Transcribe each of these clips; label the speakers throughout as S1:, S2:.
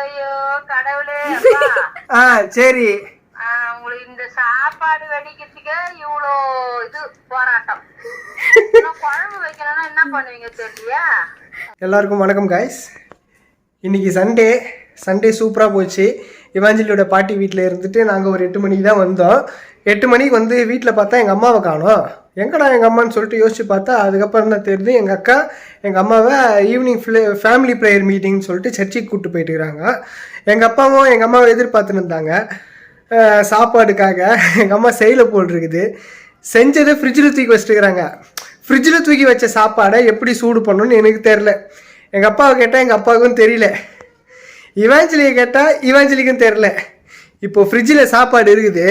S1: ஐயோ கடவுளே.
S2: ஆ சரி.
S1: உங்களுக்கு இந்த சாப்பாடு வெடிக்கிறதுக்கே இவ்வளோ இது போராட்டம். இன்னும் குழம்பு வைக்கணும்னா என்ன பண்ணுவீங்க தெரியலையா?
S2: எல்லாருக்கும் வணக்கம் காய்ஸ் இன்னைக்கு சண்டே சண்டே சூப்பராக போச்சு. இவாஞ்சலியோட பாட்டி வீட்டில் இருந்துட்டு நாங்கள் ஒரு எட்டு மணிக்கு தான் வந்தோம். எட்டு மணிக்கு வந்து வீட்டில் பார்த்தா எங்கள் அம்மாவை காணோம். எங்கடா எங்கள் அம்மான்னு சொல்லிட்டு யோசிச்சு பார்த்தா அதுக்கப்புறம் தான் தெரியுது? எங்கள் அக்கா எங்கள் அம்மாவை ஈவினிங் ஃபேமிலி ப்ரேயர் மீட்டிங்னு சொல்லிட்டு சர்ச்சுக்கு கூப்பிட்டு போயிட்டு இருக்காங்க எங்கள் அப்பாவும் எங்கள் அம்மாவை எதிர்பார்த்துன்னு இருந்தாங்க சாப்பாடுக்காக எங்கள் அம்மா செயல போட்டிருக்குது. செஞ்சதை ஃப்ரிட்ஜில் தூக்கி வச்சுட்டுக்கிறாங்க. ஃப்ரிட்ஜில் தூக்கி வச்ச சாப்பாடை எப்படி சூடு பண்ணணும்னு எனக்கு தெரில எங்கள் அப்பாவை கேட்டால் எங்கள் அப்பாவுக்கும் தெரியல. இவாஞ்சலியை கேட்டால் இவாஞ்சலிக்கும் தெரில இப்போ ஃப்ரிட்ஜில் சாப்பாடு இருக்குது.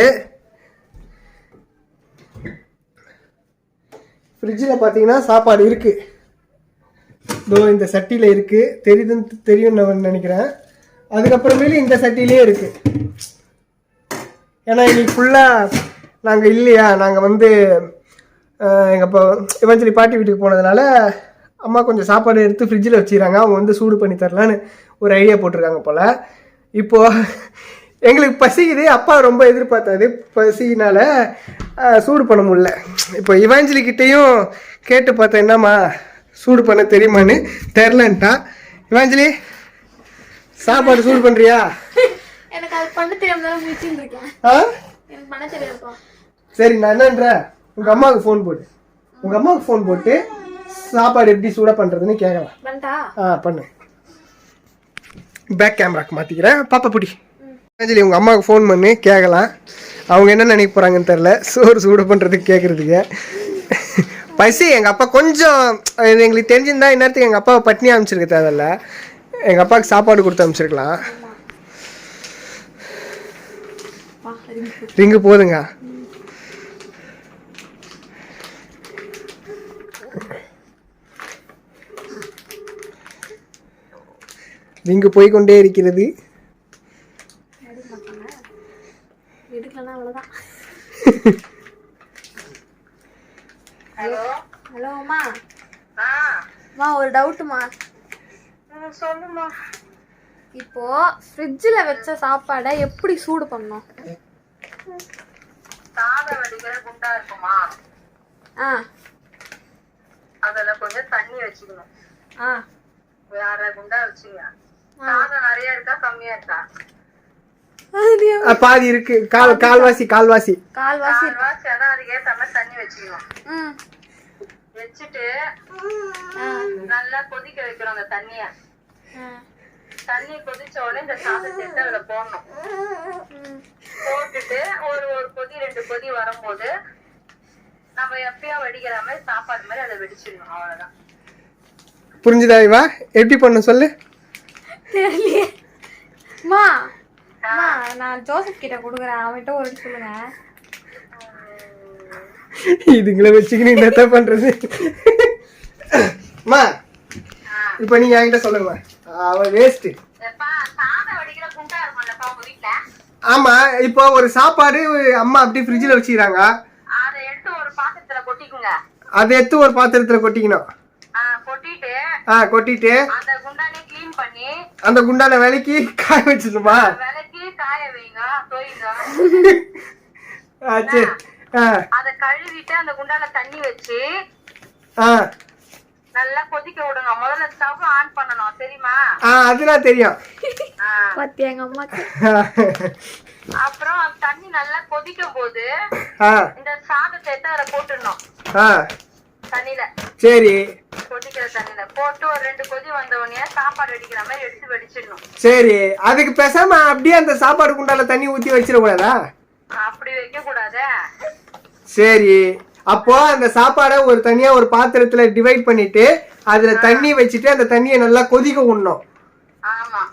S2: ஃப்ரிட்ஜில் பார்த்தீங்கன்னா சாப்பாடு இருக்குது இதோ இந்த சட்டியில் இருக்குது தெரியுதுன்னு தெரியும் நான் நினைக்கிறேன். அதுக்கப்புறமேலு இந்த சட்டிலேயே இருக்குது ஏன்னா இன்னைக்கு ஃபுல்லாக நாங்கள் இல்லையா? நாங்கள் வந்து எங்கள் இப்போ இவஞ்சலி பாட்டி வீட்டுக்கு போனதுனால அம்மா கொஞ்சம் சாப்பாடு எடுத்து ஃப்ரிட்ஜில் வச்சுக்கிறாங்க. அவங்க வந்து சூடு பண்ணி தரலான்னு ஒரு ஐடியா போட்டிருக்காங்க போல். இப்போது எங்களுக்கு பசிக்குது அப்பா ரொம்ப எதிர்பார்த்தாரு. பசினால சூடு பண்ண முடியல. இப்போ இவாஞ்சலி கிட்டேயும் கேட்டு பார்த்தேன் என்னம்மா சூடு பண்ண தெரியுமான்னு தெரிலன்ட்டா இவாஞ்சலி சாப்பாடு சூடு பண்ணுறியா
S3: எனக்கு அது பண்ண தெரியாம
S2: சரி நான் என்னன்ற உங்க அம்மாவுக்கு ஃபோன் போட்டு உங்க அம்மாவுக்கு ஃபோன் போட்டு சாப்பாடு எப்படி சூட பண்றதுன்னு கேட்கலாம் ஆ பண்ணு. பேக் கேமராக்கு மாத்திக்கிறேன். பாப்பா பிடி. அஞ்சலி உங்கள் அம்மாவுக்கு ஃபோன் பண்ணி கேட்கலாம் அவங்க என்ன நினைக்க போகிறாங்கன்னு தெரில சோறு சூடு பண்ணுறதுக்கு கேட்குறதுக்கு பசி எங்கள் அப்பா கொஞ்சம் இது எங்களுக்கு தெரிஞ்சிருந்தா இந்நேரத்துக்கு எங்கள் அப்பாவை பட்னி அமைச்சிருக்க தேவையில்ல. எங்கள் அப்பாவுக்கு சாப்பாடு கொடுத்து அமைச்சிருக்கலாம் ரிங்கு போதுங்க. ரிங்கு போய்க்கொண்டே இருக்கிறது.
S3: எடுக்கலன்னா அவ்வளோதான்
S1: ஹலோ?
S3: ஹலோ அம்மா அம்மா ஒரு டவுட்டுமா?
S1: சொல்லுமா.
S3: இப்போ ஃப்ரிட்ஜில் வச்ச சாப்பாடை எப்படி சூடு பண்ணணும்?
S1: சாதம் வடிக்கிற குண்டா இருக்குமா?
S3: ஆ.
S1: அதுல கொஞ்சம் தண்ணி வச்சுக்கணும்.
S3: ஆ.
S1: வேற குண்டா வச்சுங்க. சாதம் நிறைய இருக்கா கம்மியா இருக்கா?
S2: பாதி இருக்கு. கால் கால்வாசி கால்வாசி.
S3: கால்வாசி.
S1: கால்வாசி அதான் அதுக்கு ஏத்த மாதிரி தண்ணி வச்சுக்கணும்
S3: ம்.
S1: வச்சுட்டு நல்லா கொதிக்க வைக்கணும் அந்த தண்ணிய. தண்ணி கொதிச்ச உடனே இந்த சாதத்தை எடுத்து அதுல போடணும். போட்டுட்டு ஒரு ஒரு கொதி ரெண்டு கொதி வரும்போது நம்ம எப்பயும் வெடிக்கிற மாதிரி சாப்பாடு மாதிரி அதை வெடிச்சிடணும் அவ்வளவுதான்.
S2: புரிஞ்சுதா இவா? எப்படி பண்ண சொல்லு?
S3: தெரியலையே. அம்மா நான் ஜோசப் கிட்ட கொடுக்குறேன். அவன்கிட்ட ஒரு சொல்லுங்க.
S2: இதுங்களை வச்சுக்கின்னு என்னத்த பண்றது. அம்மா இப்போ நீங்க என்கிட்ட சொல்லுங்கம்மா. அவ வேஸ்ட் ஆமா இப்போ ஒரு சாப்பாடு அம்மா அப்படியே ஃப்ரிட்ஜில் வச்சுக்கிறாங்க.
S1: அதை எடுத்து ஒரு பாத்திரத்துல கொட்டிக்குங்க.
S2: அதை எடுத்து ஒரு பாத்திரத்துல கொட்டிக்கணும்.
S1: ஆ, கொட்டிட்டு
S2: ஆ கொட்டிட்டு
S1: அந்த குண்டானே க்ளீன் பண்ணி
S2: அந்த குண்டான விலைக்கு காய வச்சிடணுமா?
S1: அதை கழுவிட்டு அந்த குண்டால தண்ணி வச்சு நல்லா கொதிக்க விடுங்க. முதல்ல ஸ்டவ் ஆன் பண்ணணும். தெரியுமா?
S2: ஆ அதெல்லாம் தெரியும்.
S3: பத்தி எங்க அம்மாக்கு?
S1: அப்புறம் தண்ணி நல்லா கொதிக்கும் போது இந்த சாதத்தை எடுத்து அதில் போட்டுடணும். தண்ணியில.
S2: சரி.
S1: கொதிக்கிற தண்ணியில. போட்டு ஒரு ரெண்டு கொதி வந்த உடனே சாப்பாடு வெடிக்கிற மாதிரி எடுத்து வெடிச்சிடணும்.
S2: சரி. அதுக்கு பேசாம அப்படியே அந்த சாப்பாடு குண்டால தண்ணி ஊத்தி வச்சிடக்கூடாதா?
S1: அப்படி வைக்க கூடாதே
S2: சரி. அப்போ அந்த சாப்பாடை ஒரு தனியா ஒரு பாத்திரத்துல டிவைட் பண்ணிட்டு அதுல தண்ணி வச்சுட்டு அந்த தண்ணியை நல்லா கொதிக்க விடணும்.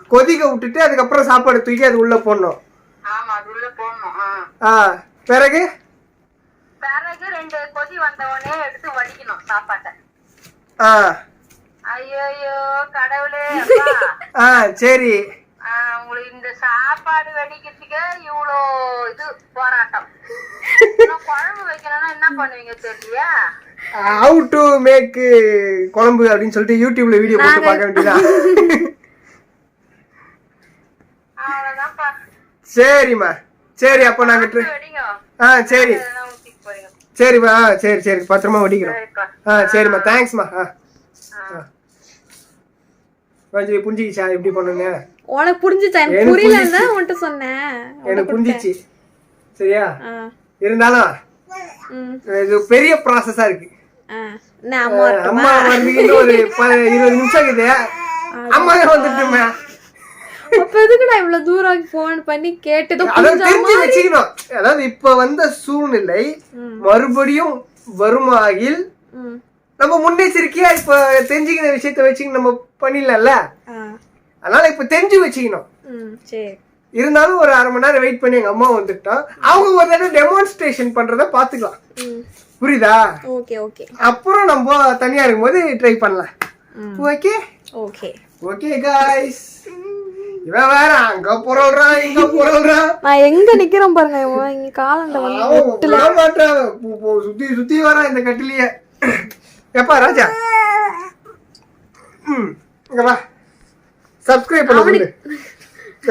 S2: கொதிக்க விட்டுட்டு அதுக்கப்புறம் சாப்பாடு தூக்கி அது உள்ள போடணும்.
S1: ஆமா அது உள்ள போடணும். ஆ.
S2: ஆ. பிறகு?
S1: பிறகு ரெண்டு கொதி வந்த உடனே எடுத்து வடிக்கணும் சாப்பாட்டை.
S2: ஆ.
S1: ஐயோ கடவுளே அப்பா.
S2: ஆ சரி.
S1: உங்களுக்கு இந்த சாப்பாடு வெடிக்கிறதுக்கே இவ்வளோ இது போராட்டம். இன்னும் குழம்பு வைக்கணும்னா என்ன பண்ணுவீங்க தெரியலையா?
S2: ஹவு டு மேக் குழம்பு அப்படின்னு சொல்லிட்டு யூடியூப்ல வீடியோ போட்டு பார்க்க வேண்டியதான் சரிம்மா. சரி அப்போ நாங்க ட்ரி-
S1: வெடிங்க.
S2: ஆ சரி. சரிம்மா ஆ சரி சரி பத்திரமா வெடிக்கிறோம்
S1: சரிப்பா
S2: ஆ சரிம்மா தேங்க்ஸ்மா ஆ.
S1: ஆ.
S2: கொஞ்சம் புரிஞ்சிக்கிச்சா? எப்படி பண்ணுங்க?
S3: உனக்கு புரிஞ்சுச்சா? எனக்கு புரியலன்னு உன்கிட்ட சொன்னேன்.
S2: எனக்கு புரிஞ்சிச்சு. சரியா? இருந்தாலும் இது பெரிய ப்ராசஸா இருக்கு.
S3: அம்மா
S2: அம்மா வந்து இன்னும் ஒரு ப- இருபது நிமிஷம் இருக்குது அம்மா வந்துட்டுமே.
S3: அப்ப எதுக்கு நான் இவ்வளவு தூரம் போன் பண்ணி கேட்டதும்
S2: தெரிஞ்சு வச்சுக்கணும். அதாவது இப்ப வந்த சூழ்நிலை மறுபடியும் வருமாகில்
S3: ம்.
S2: நம்ம முன்னெச்சரிக்கையா இப்ப தெரிஞ்சுக்கிற விஷயத்த வச்சுக்க நம்ம பண்ணிடலாம்ல? அதனால இப்ப தெரிஞ்சு வச்சுக்கணும். இருந்தாலும் ஒரு அரை மணி நேரம் வெயிட் பண்ணி எங்க அம்மா வந்துட்டோம் அவங்க ஒரு தடவை டெமான்ஸ்ட்ரேஷன் பண்றத பாத்துக்கலாம் புரியுதா?
S3: Okay okay.
S2: அப்புறம் நம்ம தனியா இருக்கும்போது ட்ரை பண்ணலாம். ஓகே
S3: ஓகே
S2: ஓகே காய்ஸ் இவன் வேற அங்க புரள்றான் இங்க புரள்றான்
S3: நான் எங்க நிக்கிறேன் பாருங்க இவன் இங்க காலண்ட வந்து
S2: மாட்டான். சுத்தி சுத்தி வரான் இந்த கட்டிலேயே. எப்பா ராஜா? ம் இங்க வா. சப்ஸ்கிரைப் பண்ண சொல்லு.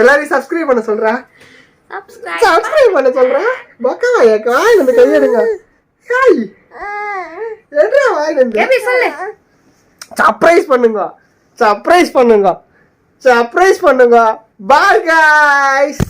S2: எல்லாரையும் சப்ஸ்கிரைப் பண்ண சொல்றா.
S3: Subscribe.
S2: சப்ஸ்கிரைப் பண்ண சொல்றா. பக்கா ஏக்கா இந்த கையெடுங்க. ஹாய் என்ன வாய் சர்ப்ரைஸ் பண்ணுங்க. சர்ப்ரைஸ் பண்ணுங்க. சர்ப்ரைஸ் பண்ணுங்க. Bye guys